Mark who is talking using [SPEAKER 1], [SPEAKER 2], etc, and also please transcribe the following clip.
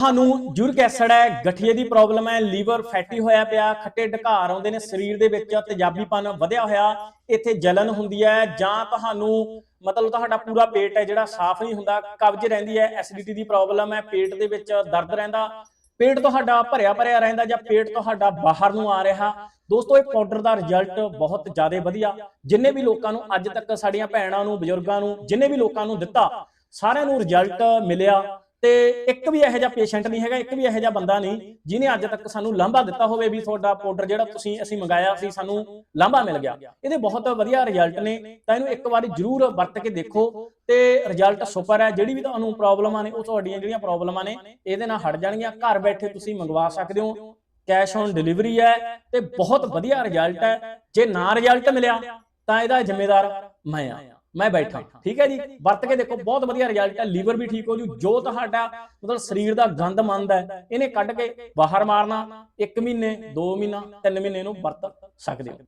[SPEAKER 1] ਤੁਹਾਨੂੰ uric acid ਹੈ, ਗਠੀਏ ਦੀ ਪ੍ਰੋਬਲਮ ਹੈ, ਲੀਵਰ ਫੈਟੀ ਹੋਇਆ ਪਿਆ, ਖੱਟੇ ਢਕਾਰ ਆਉਂਦੇ ਨੇ, ਸਰੀਰ ਦੇ ਵਿੱਚ ਤੇਜ਼ਾਬੀਪਨ ਵਧਿਆ ਹੋਇਆ, ਇੱਥੇ ਜਲਨ ਹੁੰਦੀ ਹੈ ਜਾਂ ਤੁਹਾਨੂੰ ਮਤਲਬ ਤੁਹਾਡਾ ਪੂਰਾ ਪੇਟ ਹੈ ਜਿਹੜਾ ਸਾਫ਼ ਨਹੀਂ ਹੁੰਦਾ, ਕਬਜ਼ ਰਹਿੰਦੀ ਹੈ ਐਸਿਡਿਟੀ ਦੀ ਪ੍ਰੋਬਲਮ ਹੈ, ਪੇਟ ਦੇ ਵਿੱਚ ਦਰਦ ਰਹਿੰਦਾ, ਪੇਟ ਤੁਹਾਡਾ ਭਰਿਆ ਭਰਿਆ ਰਹਿੰਦਾ ਜਾਂ ਪੇਟ ਤੁਹਾਡਾ ਬਾਹਰ ਨੂੰ ਆ ਰਿਹਾ। ਦੋਸਤੋ, ਇਹ ਪਾਊਡਰ ਦਾ ਰਿਜ਼ਲਟ ਬਹੁਤ ਜ਼ਿਆਦਾ ਵਧੀਆ। ਜਿੰਨੇ ਵੀ ਲੋਕਾਂ ਨੂੰ ਅੱਜ ਤੱਕ ਸਾਡੀਆਂ ਭੈਣਾਂ ਨੂੰ, ਬਜ਼ੁਰਗਾਂ ਨੂੰ, ਜਿੰਨੇ ਵੀ ਲੋਕਾਂ ਨੂੰ ਦਿੱਤਾ, ਸਾਰਿਆਂ ਨੂੰ ਰਿਜ਼ਲਟ ਮਿਲਿਆ। ਤੇ ਇੱਕ ਵੀ ਇਹੋ ਜਿਹਾ ਪੇਸ਼ੈਂਟ ਨਹੀਂ ਹੈਗਾ, ਇੱਕ ਵੀ ਇਹੋ ਜਿਹਾ ਬੰਦਾ ਨਹੀਂ ਜਿਹਨੇ ਅੱਜ ਤੱਕ ਸਾਨੂੰ ਲਾਂਭਾ ਦਿੱਤਾ ਹੋਵੇ ਵੀ ਤੁਹਾਡਾ ਪਾਊਡਰ ਜਿਹੜਾ ਤੁਸੀਂ ਅਸੀਂ ਮੰਗਾਇਆ ਸੀ ਸਾਨੂੰ ਲਾਂਭਾ ਮਿਲ ਗਿਆ। ਇਹਦੇ ਬਹੁਤ ਵਧੀਆ ਰਿਜ਼ਲਟ ਨੇ। ਤਾਂ ਇਹਨੂੰ ਇੱਕ ਵਾਰੀ ਜ਼ਰੂਰ ਵਰਤ ਕੇ ਦੇਖੋ ਤੇ ਰਿਜ਼ਲਟ ਸੁਪਰ ਹੈ। ਜਿਹੜੀ ਵੀ ਤੁਹਾਨੂੰ ਪ੍ਰੋਬਲਮਾਂ ਨੇ ਉਹ ਤੁਹਾਡੀਆਂ ਜਿਹੜੀਆਂ ਪ੍ਰੋਬਲਮਾਂ ਨੇ ਇਹਦੇ ਨਾਲ ਹਟ ਜਾਣਗੀਆਂ। ਘਰ ਬੈਠੇ ਤੁਸੀਂ ਮੰਗਵਾ ਸਕਦੇ ਹੋ। ਕੈਸ਼ ਔਨ ਡਿਲੀਵਰੀ ਹੈ ਤੇ ਬਹੁਤ ਵਧੀਆ ਰਿਜ਼ਲਟ ਹੈ। ਜੇ ਨਾ ਰਿਜ਼ਲਟ ਮਿਲਿਆ, ਤਾਂ ਇਹਦਾ ਜ਼ਿੰਮੇਦਾਰ ਮੈਂ ਆ ਮੈਂ ਬੈਠਾ। ਠੀਕ ਹੈ ਜੀ? ਵਰਤ ਕੇ ਦੇਖੋ ਬਹੁਤ ਵਧੀਆ ਰਿਜ਼ਲਟ ਹੈ ਲੀਵਰ ਵੀ ਠੀਕ ਹੋ ਜੂ। ਜੋ ਤੁਹਾਡਾ ਮਤਲਬ ਸਰੀਰ ਦਾ ਗੰਦ ਮੰਦ ਹੈ ਇਹਨੇ ਕੱਢ ਕੇ ਬਾਹਰ ਮਾਰਨਾ 1 ਮਹੀਨੇ 2 ਮਹੀਨਾ 3 ਮਹੀਨੇ ਨੂੰ ਵਰਤ ਸਕਦੇ ਹੋ।